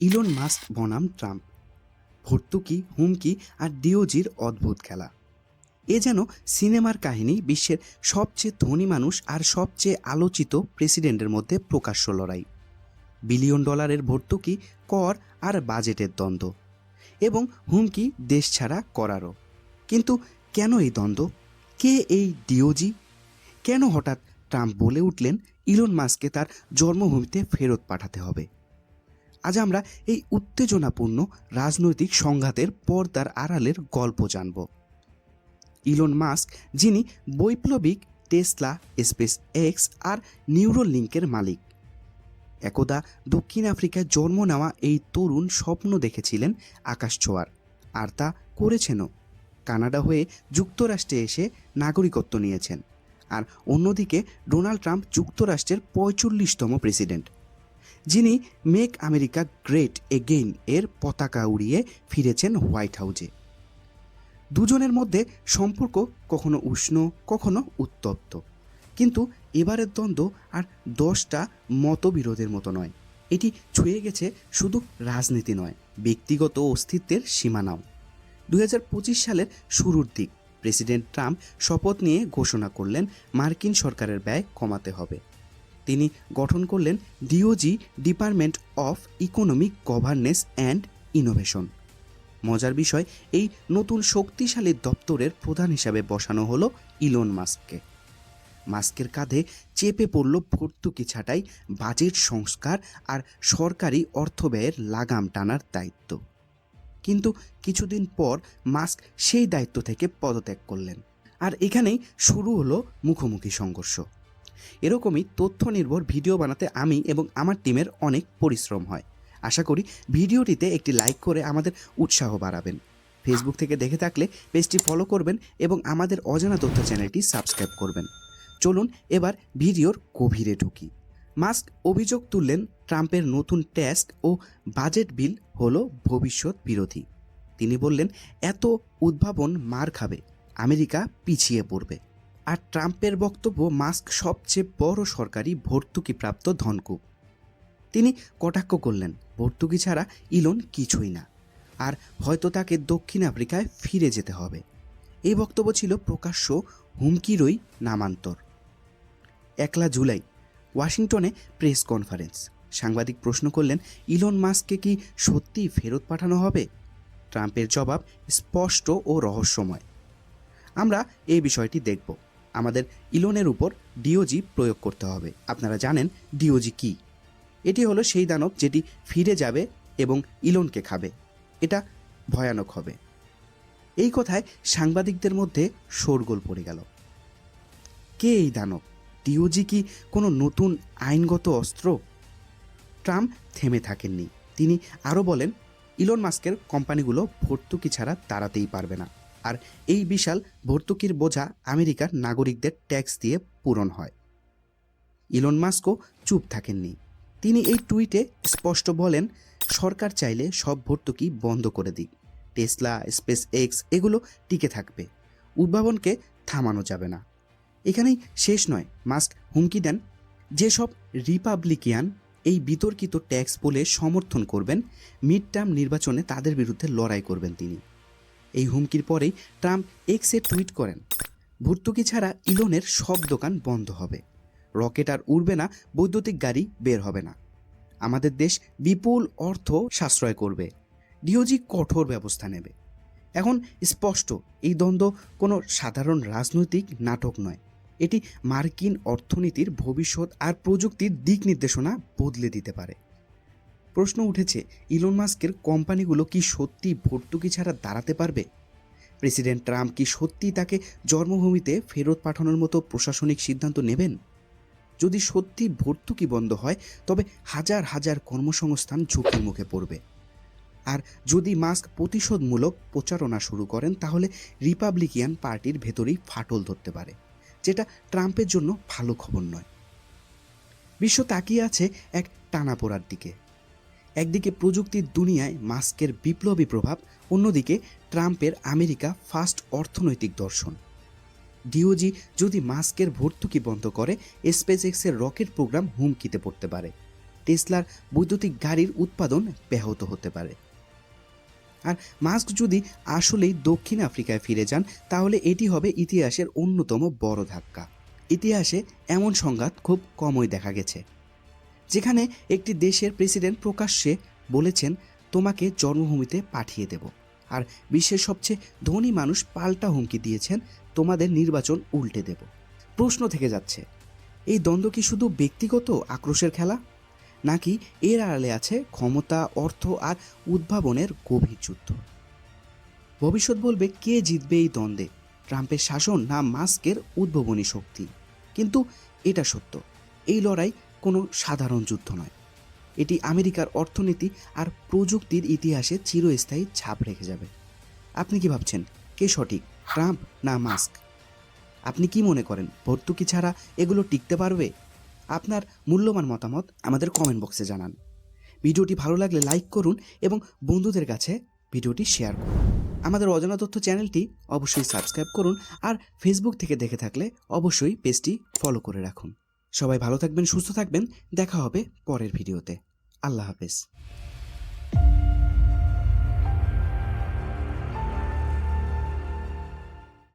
Elon Musk বনাম Trump. ভর্তুকি, হুমকি আর ডিওজির অদ্ভুত খেলা। এ যেন সিনেমার কাহিনী বিশ্বের সবচেয়ে ধনী মানুষ আর সবচেয়ে আলোচিত প্রেসিডেন্টের মধ্যে প্রকাশ্য লড়াই। বিলিয়ন ডলারের ভর্তুকি, কর আর বাজেটের দ্বন্দ্ব। এবং হুমকি দেশ ছাড়া করারও। কিন্তু কেন এই দ্বন্দ্ব? কে এই ডিওজি? কেন হঠাৎ ট্রাম্প বলে উঠলেন ইলন মাস্ককে তার জন্মভূমিতে ফেরত পাঠাতে হবে? আজ আমরা এই উত্তেজনাপূর্ণ রাজনৈতিক সংঘাতের পর্দার আড়ালের গল্প জানব। ইলন মাস্ক, যিনি বৈপ্লবিক টেসলা স্পেস এক্স আর নিউরো লিঙ্কের মালিক। একদা দক্ষিণ আফ্রিকায় জন্ম নেওয়া এই তরুণ স্বপ্ন দেখেছিলেন আকাশ ছোঁয়ার, আর তা করেছেনও। কানাডা হয়ে যুক্তরাষ্ট্রে এসে নাগরিকত্ব নিয়েছেন, আর অন্যদিকে ডোনাল্ড ট্রাম্প যুক্তরাষ্ট্রের পঁয়চল্লিশতম প্রেসিডেন্ট। যিনি মেক আমেরিকা গ্রেট এগেইন এর পতাকা উড়িয়ে ফিরেছেন হোয়াইট হাউজে। দুজনের মধ্যে সম্পর্ক কখনো উষ্ণ, কখনো উত্তপ্ত। কিন্তু এবারের দ্বন্দ্ব আর দশটা মতবিরোধের মতো নয়। এটি ছুঁয়ে গেছে শুধু রাজনীতি নয়, ব্যক্তিগত অস্তিত্বের সীমানাও। দু হাজার পঁচিশ সালের শুরুর দিক, প্রেসিডেন্ট ট্রাম্প শপথ নিয়ে ঘোষণা করলেন, মার্কিন সরকারের ব্যয় কমাতে হবে। তিনি গঠন করলেন D O G department of economic governance and innovation মজার বিষয়, এই নতুন শক্তিশালী দপ্তরের প্রধান হিসাবে বসানো হলো ইলন মাস্ককে মাস্কের কাঁধে চেপে পড়ল ভর্তুকি ছাঁটাই, বাজেট সংস্কার আর সরকারি অর্থ ব্যয়ের লাগাম টানার দায়িত্ব। কিন্তু কিছুদিন পর মাস্ক সেই দায়িত্ব থেকে পদত্যাগ করলেন। আর এখানেই শুরু হলো মুখোমুখি সংঘর্ষ। এরকমই তথ্য নির্ভর ভিডিও বানাতে আমি এবং আমার টিমের অনেক পরিশ্রম হয়। আশা করি ভিডিওটিতে একটি লাইক করে আমাদের উৎসাহ বাড়াবেন। ফেসবুক থেকে দেখে থাকলে পেজটি ফলো করবেন এবং আমাদের অজানা তথ্য চ্যানেলটি সাবস্ক্রাইব করবেন। চলুন এবার ভিডিওর গভীরে ঢুকি। মাস্ক অভিযোগ তুললেন ট্রাম্পের নতুন ট্যাক্স ও বাজেট বিল হল ভবিষ্যৎ বিরোধী। তিনি বললেন, এত উদ্ভাবন মার খাবে। আমেরিকা পিছিয়ে পড়বে। আর ট্রাম্পের বক্তব্য মাস্ক সবচেয়ে বড় সরকারি ভর্তুকিপ্রাপ্ত ধনকুপ। তিনি কটাক্ষ করলেন, ভর্তুকি ছাড়া ইলন কিছুই না। আর হয়তো তাকে দক্ষিণ আফ্রিকায় ফিরে যেতে হবে। এই বক্তব্য ছিল প্রকাশ্য হুমকিরই নামান্তর। একলা জুলাই, ওয়াশিংটনে প্রেস কনফারেন্স। সাংবাদিক প্রশ্ন করলেন, ইলন মাস্ককে কি সত্যি ফেরত পাঠানো হবে? ট্রাম্পের জবাব স্পষ্ট ও রহস্যময়। আমরা এই বিষয়টি দেখব। আমাদের ইলনের উপর ডিওজি প্রয়োগ করতে হবে। আপনারা জানেন ডিওজি কি। এটি হলো সেই দানব যেটি ফিরে যাবে এবং ইলনকে খাবে। এটা ভয়ানক হবে। এই কথায় সাংবাদিকদের মধ্যে শোরগোল পড়ে গেল। কে এই দানব? ডিওজি কি কোনো নতুন আইনগত অস্ত্র? ট্রাম্প থেমে থাকেননি। তিনি আরও বলেন, ইলন মাস্কের কোম্পানিগুলো ভর্তুকি ছাড়া তাড়াতেই পারবে না। আর এই বিশাল ভর্তুকির বোঝা আমেরিকার নাগরিকদের ট্যাক্স দিয়ে পূরণ হয়। ইলন মাস্কও চুপ থাকেননি। তিনি এই টুইটে স্পষ্ট বলেন, সরকার চাইলে সব ভর্তুকি বন্ধ করে দিক। টেসলা স্পেস এক্স এগুলো টিকে থাকবে। উদ্ভাবনকে থামানো যাবে না। এখানেই শেষ নয়। মাস্ক হুমকি দেন, যেসব রিপাবলিকিয়ান এই বিতর্কিত ট্যাক্স বলে সমর্থন করবেন মিড টার্ম নির্বাচনে তাদের বিরুদ্ধে লড়াই করবেন তিনি। এই হুমকির পরেই ট্রাম্প এক্সে টুইট করেন, ভর্তুকি ছাড়া ইলনের সব দোকান বন্ধ হবে। রকেট আর উড়বে না, বৈদ্যুতিক গাড়ি বের হবে না। আমাদের দেশ বিপুল অর্থ সাশ্রয় করবে। ডিওজি কঠোর ব্যবস্থা নেবে। এখন স্পষ্ট, এই দ্বন্দ্ব কোনো সাধারণ রাজনৈতিক নাটক নয়। এটি মার্কিন অর্থনীতির ভবিষ্যৎ আর প্রযুক্তির দিক নির্দেশনা বদলে দিতে পারে। প্রশ্ন উঠেছে, ইলন মাস্কের কোম্পানিগুলো কি সত্যি ভর্তুকি ছাড়া দাঁড়াতে পারবে? প্রেসিডেন্ট ট্রাম্প কি সত্যি তাকে জন্মভূমিতে ফেরত পাঠানোর মতো প্রশাসনিক সিদ্ধান্ত নেবেন? যদি সত্যি ভর্তুকি বন্ধ হয়, তবে হাজার হাজার কর্মসংস্থান ঝুঁকির মুখে পড়বে। আর যদি মাস্ক প্রতিশোধমূলক প্রচারণা শুরু করেন, তাহলে রিপাবলিকিয়ান পার্টির ভেতরেই ফাটল ধরতে পারে, যেটা ট্রাম্পের জন্য ভালো খবর নয়। বিশ্ব তাকিয়ে আছে এক টানাপোড়ার দিকে। একদিকে প্রযুক্তির দুনিয়ায় মাস্কের বিপ্লবী প্রভাব, অন্যদিকে ট্রাম্পের আমেরিকা ফার্স্ট অর্থনৈতিক দর্শন। ডিওজি যদি মাস্কের ভর্তুকি বন্ধ করে স্পেস এক্সের রকেট প্রোগ্রাম হুমকিতে পড়তে পারে। টেসলার বৈদ্যুতিক গাড়ির উৎপাদন ব্যাহত হতে পারে। আর মাস্ক যদি আসলেই দক্ষিণ আফ্রিকায় ফিরে যান, তাহলে এটি হবে ইতিহাসের অন্যতম বড় ধাক্কা। ইতিহাসে এমন সংঘাত খুব কমই দেখা গেছে। যেখানে একটি দেশের প্রেসিডেন্ট প্রকাশ্যে বলেছেন, তোমাকে জন্মভূমিতে পাঠিয়ে দেব। আর বিশ্বের সবচেয়ে ধনী মানুষ পাল্টা হুমকি দিয়েছেন, তোমাদের নির্বাচন উল্টে দেব। প্রশ্ন থেকে যাচ্ছে, এই দ্বন্দ্ব কি শুধু ব্যক্তিগত আক্রোশের খেলা? নাকি এর আড়ালে আছে ক্ষমতা, অর্থ আর উদ্ভাবনের গভীর যুদ্ধ? ভবিষ্যৎ বলবে, কে জিতবে এই দ্বন্দ্বে? ট্রাম্পের শাসন না মাস্কের উদ্ভাবনী শক্তি? কিন্তু এটা সত্য, এই লড়াই কোনো সাধারণ যুদ্ধ নয়। এটি আমেরিকার অর্থনীতি আর প্রযুক্তির ইতিহাসে চিরস্থায়ী ছাপ রেখে যাবে। আপনি কি ভাবছেন, কে সঠিক, ট্রাম্প না মাস্ক? আপনি কি মনে করেন, ভর্তুকি ছাড়া এগুলো টিকতে পারবে? আপনার মূল্যবান মতামত আমাদের কমেন্ট বক্সে জানান। ভিডিওটি ভালো লাগলে লাইক করুন এবং বন্ধুদের কাছে ভিডিওটি শেয়ার করুন। আমাদের অজানা তথ্য চ্যানেলটি অবশ্যই সাবস্ক্রাইব করুন আর ফেসবুক থেকে দেখে থাকলে অবশ্যই পেজটি ফলো করে রাখুন। সবাই ভালো থাকবেন সুস্থ থাকবেন। দেখা হবে পরের ভিডিওতে। আল্লাহ হাফেজ।